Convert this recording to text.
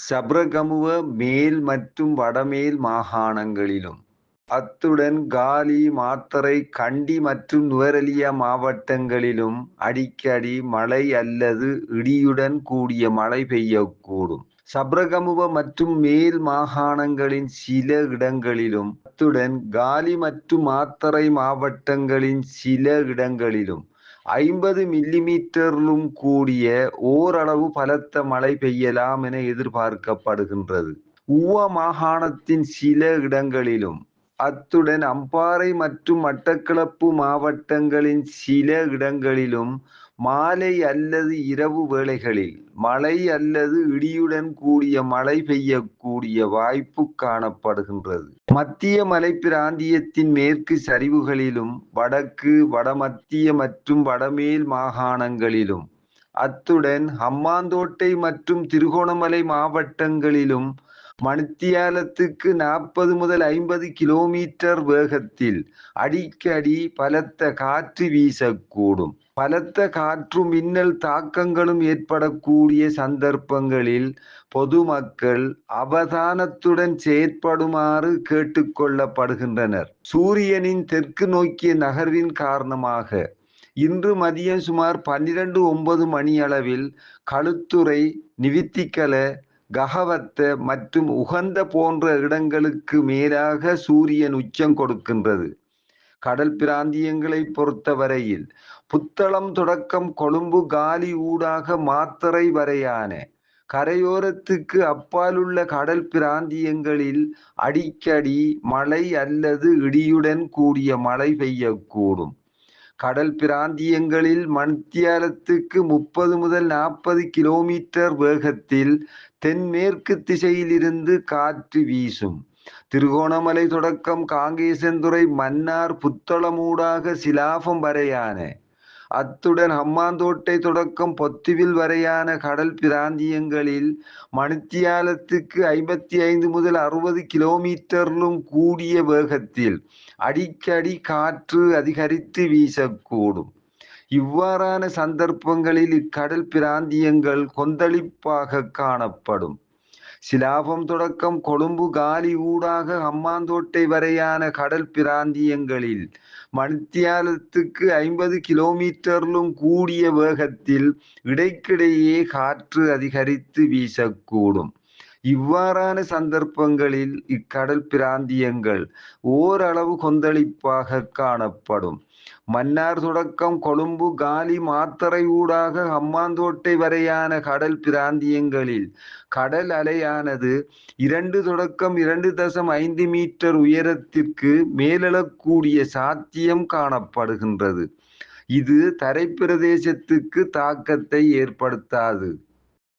சப்ரகமுவ மேல் மற்றும் வடமேல் மாகாணங்களிலும் அத்துடன் காலி மாத்தரை கண்டி மற்றும் நுவரெலியா மாவட்டங்களிலும் அடிக்கடி மழை அல்லது இடியுடன் கூடிய மழை பெய்யக்கூடும். சப்ரகமுவ மற்றும் மேல் மாகாணங்களின் சில இடங்களிலும் அத்துடன் காலி மற்றும் மாத்தரை மாவட்டங்களின் சில இடங்களிலும் ஐம்பது மில்லிமீட்டரிலும் கூடிய ஓரளவு பலத்த மழை பெய்யலாம் என எதிர்பார்க்கப்படுகின்றது. உவ மாகாணத்தின் சில இடங்களிலும் அத்துடன் அம்பாறை மற்றும் மட்டக்களப்பு மாவட்டங்களின் சில இடங்களிலும் மாலை அல்லது இரவு வேளைகளில் மழை அல்லது இடியுடன் கூடிய மழை பெய்யக்கூடிய வாய்ப்பு காணப்படுகின்றது. மத்திய மலை பிராந்தியத்தின் மேற்கு சரிவுகளிலும் வடக்கு வடமத்திய மற்றும் வடமேல் மாகாணங்களிலும் அத்துடன் ஹம்மாந்தோட்டை மற்றும் திருகோணமலை மாவட்டங்களிலும் மணித்தியாலத்துக்கு நாற்பது முதல் ஐம்பது கிலோமீட்டர் வேகத்தில் அடிக்கடி பலத்த காற்று வீசக்கூடும். பலத்த காற்று மின்னல் தாக்கங்களும் ஏற்படக்கூடிய சந்தர்ப்பங்களில் பொதுமக்கள் அவதானத்துடன் செயற்படுமாறு கேட்டுக்கொள்ளப்படுகின்றனர். சூரியனின் தெற்கு நோக்கிய நகர்வின் காரணமாக இன்று மதியம் சுமார் பன்னிரண்டு ஒன்பது மணி அளவில் களுத்துறை நிவித்திக்கல ககவத்த மற்றும் உகந்த போன்ற இடங்களுக்கு மேலாக சூரியன் உச்சம் கொடுக்கின்றது. கடல் பிராந்தியங்களை பொறுத்தவரையில் புத்தளம் தொடக்கம் கொழும்பு காலி ஊடாக மாத்தறை வரையான கரையோரத்துக்கு அப்பாலுள்ள கடல் பிராந்தியங்களில் அடிக்கடி மழை அல்லது இடியுடன் கூடிய மழை பெய்யக்கூடும். கடல் பிராந்தியங்களில் மணித்தியாலத்துக்கு முப்பது முதல் நாற்பது கிலோமீட்டர் வேகத்தில் தென்மேற்கு திசையிலிருந்து காற்று வீசும். திருகோணமலை தொடக்கம் காங்கேசன்துறை மன்னார் புத்தளமூடாக சிலாபம் வரையான அத்துடன் ஹம்மாந்தோட்டை தொடக்கம் பொத்துவில் வரையான கடல் பிராந்தியங்களில் மணித்தியாலத்துக்கு ஐம்பத்தி ஐந்து முதல் அறுபது கிலோமீட்டரிலும் கூடிய வேகத்தில் அடிக்கடி காற்று அதிகரித்து வீசக்கூடும். இவ்வாறான சந்தர்ப்பங்களில் இக்கடல் பிராந்தியங்கள் கொந்தளிப்பாக காணப்படும். சிலாபம் தொடக்கம் கொழும்பு காலி ஊடாக ஹம்மாந்தோட்டை வரையான கடல் பிராந்தியங்களில் மணித்தியாலத்துக்கு ஐம்பது கிலோமீட்டரிலும் கூடிய வேகத்தில் இடைக்கிடையே காற்று அதிகரித்து வீசக்கூடும். இவ்வாறான சந்தர்ப்பங்களில் இக்கடல் பிராந்தியங்கள் ஓரளவு கொந்தளிப்பாக காணப்படும். மன்னார் தொடக்கம் கொழும்பு காலி மாத்தரை ஊடாக ஹம்மாந்தோட்டை வரையான கடல் பிராந்தியங்களில் கடல் அலையானது இரண்டு தொடக்கம் இரண்டு தசம் ஐந்து மீட்டர் உயரத்திற்கு மேலெழக்கூடிய சாத்தியம் காணப்படுகின்றது. இது தரைப்பிரதேசத்துக்கு தாக்கத்தை ஏற்படுத்தாது.